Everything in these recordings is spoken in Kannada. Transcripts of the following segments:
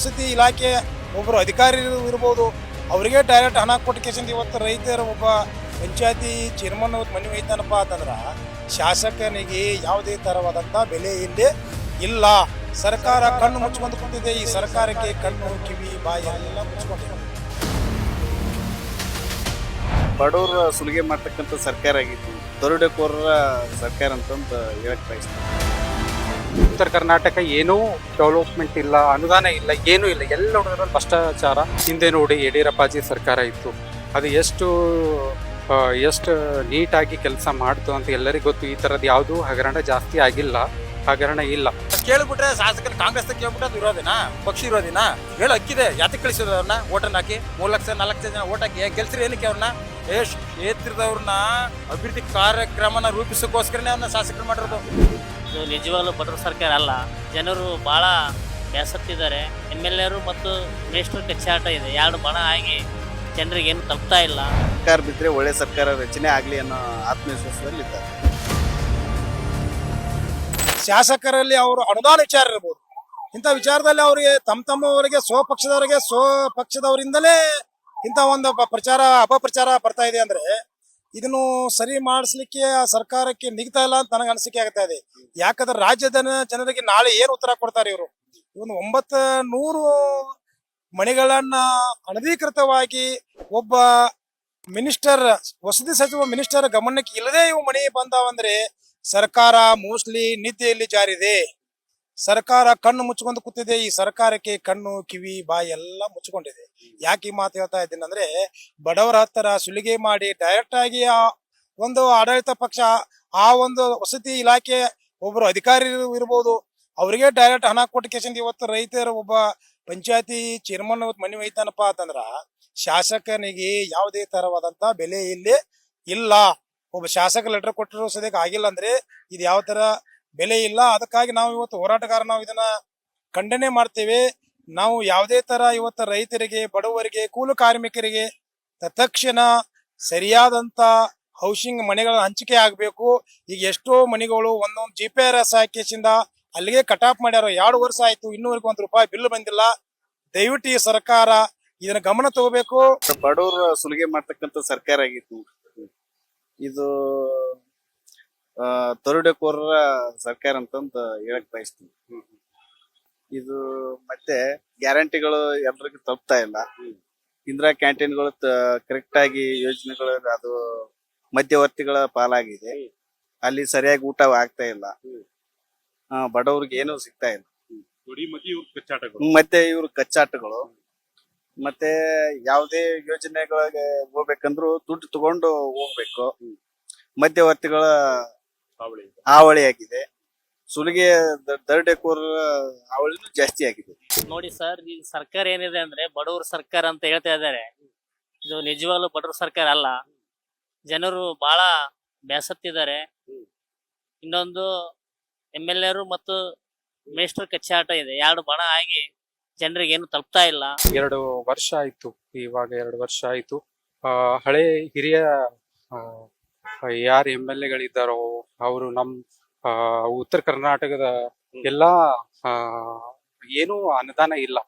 ವಸತಿ ಇಲಾಖೆ ಒಬ್ಬರು ಅಧಿಕಾರಿ ಇರ್ಬೋದು, ಅವರಿಗೆ ಡೈರೆಕ್ಟ್ ಹಣ ಕೊಟ್ಟು ಕೇಸಿಂದ ಇವತ್ತು ರೈತರ ಒಬ್ಬ ಪಂಚಾಯತಿ ಚೇರ್ಮನ್ ಮನವಿ ಮನೆ ಅಂತಂದ್ರೆ, ಶಾಸಕನಿಗೆ ಯಾವುದೇ ಥರವಾದಂಥ ಬೆಲೆ ಇಲ್ಲಿ ಇಲ್ಲ. ಸರ್ಕಾರ ಕಣ್ಣು ಮುಚ್ಕೊಂಡು ಕೂತಿದೆ. ಈ ಸರ್ಕಾರಕ್ಕೆ ಕಣ್ಣು, ಕಿವಿ, ಬಾಯಿ ಎಲ್ಲ ಮುಚ್ಕೊಂಡಿದೆ. ಬಡವರ ಸುಲಿಗೆ ಮಾಡ್ತಕ್ಕಂಥ ಸರ್ಕಾರ ಆಗಿತ್ತು. ದರೋಡೆಕೋರರ ಸರ್ಕಾರ ಅಂತಂದು ಹೇಳಕ್ ಬಯಸ್ತೀನಿ. ಉತ್ತರ ಕರ್ನಾಟಕ ಏನೂ ಡೆವಲಪ್ಮೆಂಟ್ ಇಲ್ಲ, ಅನುದಾನ ಇಲ್ಲ, ಏನೂ ಇಲ್ಲ. ಎಲ್ಲ ನೋಡಿದ್ರಲ್ಲಿ ಭ್ರಷ್ಟಾಚಾರ. ಹಿಂದೆ ನೋಡಿ ಯಡಿಯೂರಪ್ಪಾಜಿ ಸರ್ಕಾರ ಇತ್ತು. ಅದು ಎಷ್ಟು ಎಷ್ಟು ನೀಟಾಗಿ ಕೆಲಸ ಮಾಡ್ತು ಅಂತ ಎಲ್ಲರಿಗೂ ಗೊತ್ತು. ಈ ಥರದ್ದು ಯಾವುದೂ ಹಗರಣ ಜಾಸ್ತಿ ಆಗಿಲ್ಲ. ಹಗರಣ ಇಲ್ಲ. ಕೇಳ್ಬಿಟ್ರೆ ಶಾಸಕರು ಕಾಂಗ್ರೆಸ್ ಕೇಳ್ಬಿಟ್ಟು ಅದು ಇರೋದಿನ ಪಕ್ಷ ಇರೋದಿನ ಹೇಳು, ಅಕ್ಕಿದೆ. ಯಾತಕ್ಕೆ ಕಳಿಸಿದ್ರು ಅವ್ರನ್ನ? ಹಾಕಿ ಮೂರು ಲಕ್ಷ, ನಾಲ್ಕು ಲಕ್ಷ ಜನ ಓಟ್ ಹಾಕಿ. ಗೆಲ್ಸ್ರಿ ಏನಕ್ಕೆ ಅವ್ರನ್ನ? ಏ ಕ್ಷೇತ್ರದವ್ರನ್ನ ಅಭಿವೃದ್ಧಿ ಕಾರ್ಯಕ್ರಮನ ರೂಪಿಸೋಕ್ಕೋಸ್ಕರನೇ ಅವ್ರನ್ನ ಶಾಸಕರು ಮಾಡಿರೋದು. ಇದು ನಿಜವಾಗ್ಲೂ ಭದ್ರ ಸರ್ಕಾರ ಅಲ್ಲ. ಜನರು ಭಾಳ ಬೇಸತ್ತಿದ್ದಾರೆ. ಎಂ ಎಲ್ ಎರು ಮತ್ತು ಮಿನಿಸ್ಟರ್ ಕಚ್ಚಾಟ ಇದೆ. ಎರಡು ಬಣ ಆಗಿ ಜನರಿಗೆ ಏನು ತಲುಪ್ತಾ ಇಲ್ಲ. ಸರ್ಕಾರ ಬಿದ್ದರೆ ಒಳ್ಳೆ ಸರ್ಕಾರ ರಚನೆ ಆಗಲಿ ಅನ್ನೋ ಆತ್ಮವಿಶ್ವಾಸದಲ್ಲಿ ಇದ್ದಾರೆ ಶಾಸಕರಲ್ಲಿ ಅವರು ಅನುದಾನ ವಿಚಾರ ಇರ್ಬೋದು. ಇಂಥ ವಿಚಾರದಲ್ಲಿ ಅವರಿಗೆ ತಮ್ಮ ತಮ್ಮವರಿಗೆ ಸ್ವಪಕ್ಷದವರಿಗೆ ಸ್ವಪಕ್ಷದವರಿಂದಲೇ ಇಂಥ ಒಂದು ಪ್ರಚಾರ ಅಪಪ್ರಚಾರ ಬರ್ತಾ ಇದೆ ಅಂದ್ರೆ ಇದನ್ನು ಸರಿ ಮಾಡಿಸ್ಲಿಕ್ಕೆ ಸರ್ಕಾರಕ್ಕೆ ನಿಗ್ತಾ ಇಲ್ಲ ಅಂತ ನನಗೆ ಅನಿಸಿಕೆ ಆಗ್ತಾ ಇದೆ. ಯಾಕಂದ್ರೆ ರಾಜ್ಯದ ಜನರಿಗೆ ನಾಳೆ ಏನು ಉತ್ತರ ಕೊಡ್ತಾರೆ ಇವರು? ಇವನು ಒಂಬತ್ತ ನೂರು ಮಣಿಗಳನ್ನ ಅನಧಿಕೃತವಾಗಿ ಒಬ್ಬ ಮಿನಿಸ್ಟರ್, ವಸತಿ ಸಚಿವ ಮಿನಿಸ್ಟರ್ ಗಮನಕ್ಕೆ ಇಲ್ಲದೆ ಇವು ಮಣಿ ಬಂದಾವಂದ್ರೆ ಸರ್ಕಾರ ಮೋಸ್ಟ್ಲಿ ನೀತಿಯಲ್ಲಿ ಜಾರಿದೆ. ಸರ್ಕಾರ ಕಣ್ಣು ಮುಚ್ಕೊಂಡು ಕೂತಿದೆ, ಈ ಸರ್ಕಾರಕ್ಕೆ ಕಣ್ಣು, ಕಿವಿ, ಬಾಯಿ ಎಲ್ಲ ಮುಚ್ಕೊಂಡಿದೆ ಯಾಕೆ ಈ ಮಾತು ಹೇಳ್ತಾ ಇದ್ದೀನಿ ಅಂದ್ರೆ, ಬಡವರ ಹತ್ತರ ಸುಲಿಗೆ ಮಾಡಿ ಡೈರೆಕ್ಟ್ ಆಗಿ ಆ ಒಂದು ಆಡಳಿತ ಪಕ್ಷ, ಆ ಒಂದು ವಸತಿ ಇಲಾಖೆ ಒಬ್ಬರು ಅಧಿಕಾರಿ ಇರ್ಬೋದು. ಅವರಿಗೆ ಡೈರೆಕ್ಟ್ ಹಣ ಕೊಟ್ಟು ಕೇಸಿಂದ ಇವತ್ತು ರೈತರ ಒಬ್ಬ ಪಂಚಾಯತಿ ಚೇರ್ಮನ್ ಮನೆ ಒಯ್ತಾನಪ್ಪ ಅಂತಂದ್ರ, ಶಾಸಕನಿಗೆ ಯಾವುದೇ ತರವಾದಂತ ಬೆಲೆ ಇಲ್ಲಿ ಇಲ್ಲ. ಒಬ್ಬ ಶಾಸಕ ಲೆಟರ್ ಕೊಟ್ಟಿರೋ ಸದ್ಯಕ್ಕೆ ಆಗಿಲ್ಲ ಅಂದ್ರೆ, ಇದು ಯಾವ ತರ ಬೆಲೆ ಇಲ್ಲ. ಅದಕ್ಕಾಗಿ ನಾವು ಇವತ್ತು ಹೋರಾಟಗಾರ ನಾವು ಇದನ್ನ ಖಂಡನೆ ಮಾಡ್ತೇವೆ. ನಾವು ಯಾವುದೇ ತರ ಇವತ್ತು ರೈತರಿಗೆ, ಬಡವರಿಗೆ, ಕೂಲು ಕಾರ್ಮಿಕರಿಗೆ ತತ್ಕ್ಷಣ ಸರಿಯಾದಂತ ಹೌಸಿಂಗ್ ಮನೆಗಳ ಹಂಚಿಕೆ ಆಗ್ಬೇಕು. ಈಗ ಎಷ್ಟೋ ಮನೆಗಳು ಒಂದೊಂದು ಜಿ ಪಿ ಆರ್ ಎಸ್ ಅಲ್ಲಿಗೆ ಕಟಾಪ್ ಮಾಡ್ಯಾರ. ಎರಡು ವರ್ಷ ಆಯ್ತು ಇನ್ನೂವರೆಗೂ ಒಂದು ರೂಪಾಯಿ ಬಿಲ್ ಬಂದಿಲ್ಲ. ದಯವಿಟ್ಟು ಈ ಸರ್ಕಾರ ಇದನ್ನ ಗಮನ ತಗೋಬೇಕು. ಬಡವರ ಸುಲಿಗೆ ಮಾಡ್ತಕ್ಕಂಥ ಸರ್ಕಾರ ಆಗಿತ್ತು. ಇದು ಆ, ದರೋಡೆಕೋರರ ಸರ್ಕಾರ ಅಂತಂತ ಹೇಳಕ್ ಬಯಸ್ತೀನಿ. ಇದು ಮತ್ತೆ ಗ್ಯಾರಂಟಿಗಳು ಎಲ್ರಿಗೂ ತಪ್ತಾ ಇಲ್ಲ. ಇಂದಿರಾ ಕ್ಯಾಂಟೀನ್ಗಳು ಕರೆಕ್ಟ್ ಆಗಿ ಯೋಜನೆಗಳು ಅದು ಮಧ್ಯವರ್ತಿಗಳ ಪಾಲಾಗಿದೆ. ಅಲ್ಲಿ ಸರಿಯಾಗಿ ಊಟ ಆಗ್ತಾ ಇಲ್ಲ. ಬಡವ್ರಿಗೆ ಏನು ಸಿಗ್ತಾ ಇಲ್ಲ. ಮತ್ತೆ ಇವ್ರ ಕಚ್ಚಾಟಗಳು. ಮತ್ತೆ ಯಾವುದೇ ಯೋಜನೆಗಳಿಗೆ ಹೋಗ್ಬೇಕಂದ್ರು ದುಡ್ಡು ತಗೊಂಡು ಹೋಗ್ಬೇಕು. ಮಧ್ಯವರ್ತಿಗಳ ಹಾವಳಿ ಆಗಿದೆ. ಸುಲಿಗೆ ದ- ದರೋಡೆಕೋರರ ಹಾವಳಿನೂ ಜಾಸ್ತಿ ಆಗಿದೆ. ನೋಡಿ ಸರ್ ಈ ಸರ್ಕಾರ ಏನಿದೆ ಅಂದ್ರೆ ಬಡವರ ಸರ್ಕಾರ ಅಂತ ಹೇಳ್ತಾ ಇದ್ದಾರೆ. ಇದು ನಿಜವಾಗ್ಲೂ ಬಡವರ ಸರ್ಕಾರ ಅಲ್ಲ. ಜನರು ಬಹಳ ಬೇಸತ್ತಿದ್ದಾರೆ. ಇನ್ನೊಂದು ಎಂ ಎಲ್ ಎರು ಮತ್ತು ಮಿನಿಸ್ಟರ್ ಕಚ್ಚಾಟ ಇದೆ. ಎರಡು ಬಣ ಆಗಿ ಜನರಿಗೆ ಏನು ತಲುಪ್ತಾ ಇಲ್ಲ. ಎರಡು ವರ್ಷ ಆಯ್ತು. ಇವಾಗ ಎರಡು ವರ್ಷ ಆಯ್ತು. ಆ, ಹಳೆ ಹಿರಿಯ ಯಾರು ಎಂ ಎಲ್ ಎಗಳಿದ್ದಾರೋ ಅವರು ನಮ್ ಆ, ಉತ್ತರ ಕರ್ನಾಟಕದ ಎಲ್ಲಾ ಆ, ಏನೂ ಅನುದಾನ ಇಲ್ಲ.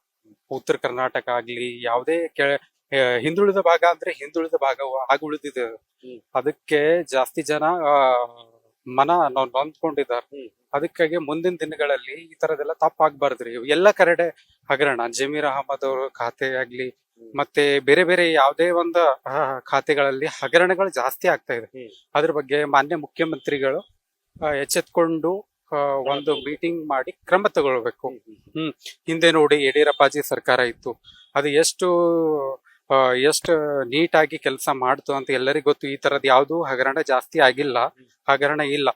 ಉತ್ತರ ಕರ್ನಾಟಕ ಆಗ್ಲಿ ಯಾವುದೇ ಕೆಳ ಆ, ಹಿಂದುಳಿದ ಭಾಗ ಅಂದ್ರೆ ಹಿಂದುಳಿದ ಭಾಗ ಆಗಿ ಉಳಿದಿದೆ. ಅದಕ್ಕೆ ಜಾಸ್ತಿ ಜನ ಆ, ಮನ ನೊಂದ್ಕೊಂಡಿದ್ದಾರೆ. ಅದಕ್ಕಾಗಿ ಮುಂದಿನ ದಿನಗಳಲ್ಲಿ ಈ ತರದೆಲ್ಲ ತಪ್ಪಾಗ್ಬಾರ್ದ್ರಿ. ಎಲ್ಲ ಕರೆಡೆ ಹಗರಣ. ಜಮೀರ್ ಅಹಮದ್ ಅವರ ಖಾತೆ ಆಗ್ಲಿ ಮತ್ತೆ ಬೇರೆ ಬೇರೆ ಯಾವುದೇ ಒಂದು ಖಾತೆಗಳಲ್ಲಿ ಹಗರಣಗಳು ಜಾಸ್ತಿ ಆಗ್ತಾ ಇದೆ. ಅದ್ರ ಬಗ್ಗೆ ಮಾನ್ಯ ಮುಖ್ಯಮಂತ್ರಿಗಳು ಎಚ್ಚೆತ್ಕೊಂಡು ಒಂದು ಮೀಟಿಂಗ್ ಮಾಡಿ ಕ್ರಮ ತಗೊಳ್ಬೇಕು. ಹ್ಮ್ ಹಿಂದೆ ನೋಡಿ ಯಡಿಯೂರಪ್ಪಾಜಿ ಸರ್ಕಾರ ಇತ್ತು. ಅದು ಎಷ್ಟು ಎಷ್ಟು ಎಷ್ಟು ನೀಟಾಗಿ ಕೆಲಸ ಮಾಡ್ತು ಅಂತ ಎಲ್ಲರಿಗೂ ಗೊತ್ತು. ಈ ತರದ್ ಯಾವ್ದು ಹಗರಣ ಜಾಸ್ತಿ ಆಗಿಲ್ಲ. ಹಗರಣ ಇಲ್ಲ.